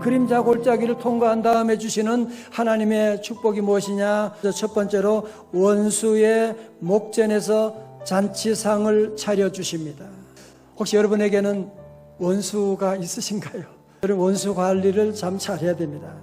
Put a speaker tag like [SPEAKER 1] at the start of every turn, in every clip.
[SPEAKER 1] 그림자 골짜기를 통과한 다음에 주시는 하나님의 축복이 무엇이냐? 첫 번째로 원수의 목전에서 잔치상을 차려 주십니다. 혹시 여러분에게는 원수가 있으신가요? 원수 관리를 참 잘해야 됩니다.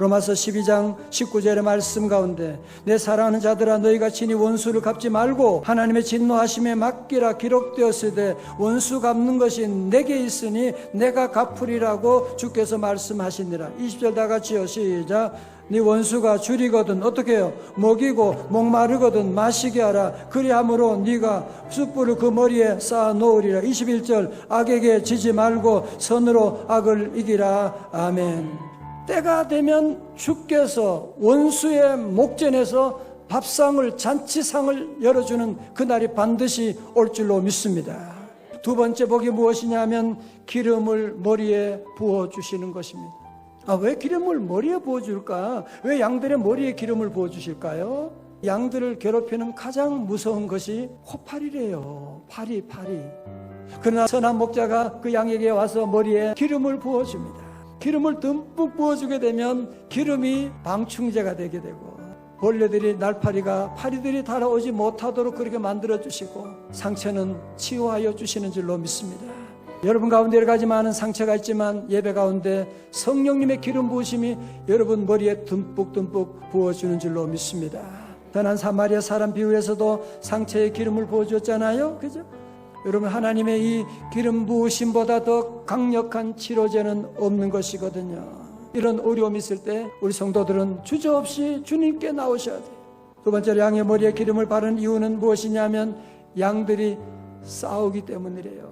[SPEAKER 1] 로마서 12장 19절의 말씀 가운데 내 사랑하는 자들아 너희가 친히 원수를 갚지 말고 하나님의 진노하심에 맡기라 기록되었으되 원수 갚는 것이 내게 있으니 내가 갚으리라고 주께서 말씀하시니라. 20절 다 같이요. 시작. 네 원수가 줄이거든 어떻게 해요? 먹이고 목마르거든 마시게 하라. 그리함으로 네가 숯불을 그 머리에 쌓아 놓으리라. 21절 악에게 지지 말고 선으로 악을 이기라. 아멘 때가 되면 주께서 원수의 목전에서 밥상을 잔치상을 열어주는 그날이 반드시 올 줄로 믿습니다. 두 번째 복이 무엇이냐면 기름을 머리에 부어 주시는 것입니다. 아, 왜 기름을 머리에 부어 줄까? 왜 양들의 머리에 기름을 부어 주실까요? 양들을 괴롭히는 가장 무서운 것이 코파리래요. 파리, 파리. 그러나 선한 목자가 그 양에게 와서 머리에 기름을 부어 줍니다. 기름을 듬뿍 부어주게 되면 기름이 방충제가 되게 되고 벌레들이 날파리가 파리들이 달아오지 못하도록 그렇게 만들어 주시고 상처는 치유하여 주시는 줄로 믿습니다. 여러분 가운데 여러 가지 많은 상처가 있지만 예배 가운데 성령님의 기름 부으심이 여러분 머리에 듬뿍듬뿍 부어주는 줄로 믿습니다. 떠난 사마리아 사람 비유에서도 상처에 기름을 부어줬잖아요. 그죠? 여러분 하나님의 이 기름 부으심보다 더 강력한 치료제는 없는 것이거든요. 이런 어려움이 있을 때 우리 성도들은 주저없이 주님께 나오셔야 돼요. 두 번째로 양의 머리에 기름을 바른 이유는 무엇이냐면 양들이 싸우기 때문이래요.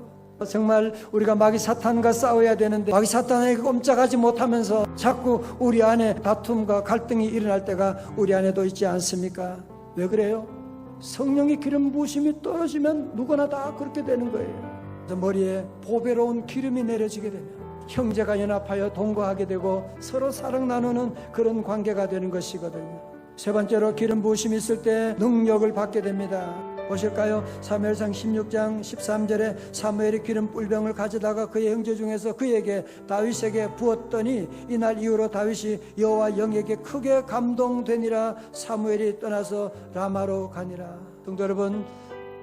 [SPEAKER 1] 정말 우리가 마귀 사탄과 싸워야 되는데 마귀 사탄에게 꼼짝하지 못하면서 자꾸 우리 안에 다툼과 갈등이 일어날 때가 우리 안에도 있지 않습니까? 왜 그래요? 성령의 기름 부으심이 떨어지면 누구나 다 그렇게 되는 거예요. 그래서 머리에 보배로운 기름이 내려지게 되면 형제가 연합하여 동거하게 되고 서로 사랑 나누는 그런 관계가 되는 것이거든요. 세 번째로 기름 부으심이 있을 때 능력을 받게 됩니다. 보실까요? 사무엘상 16장 13절에 사무엘이 기름 뿔병을 가져다가 그의 형제 중에서 그에게 다윗에게 부었더니 이날 이후로 다윗이 여호와 영에게 크게 감동되니라 사무엘이 떠나서 라마로 가니라. 성도 여러분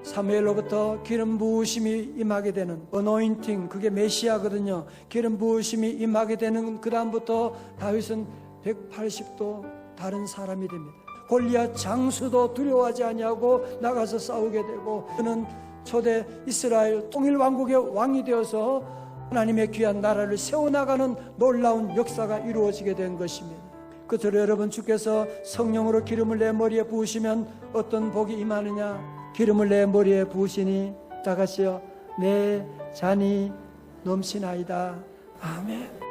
[SPEAKER 1] 사무엘로부터 기름 부으심이 임하게 되는 어노인팅 그게 메시아거든요. 기름 부으심이 임하게 되는 그 다음부터 다윗은 180도 다른 사람이 됩니다. 골리앗 장수도 두려워하지 아니하고 나가서 싸우게 되고 그는 초대 이스라엘 통일 왕국의 왕이 되어서 하나님의 귀한 나라를 세워나가는 놀라운 역사가 이루어지게 된 것입니다. 그대로 여러분 주께서 성령으로 기름을 내 머리에 부으시면 어떤 복이 임하느냐? 기름을 내 머리에 부으시니 다 같이요. 내 잔이 넘치나이다. 아멘.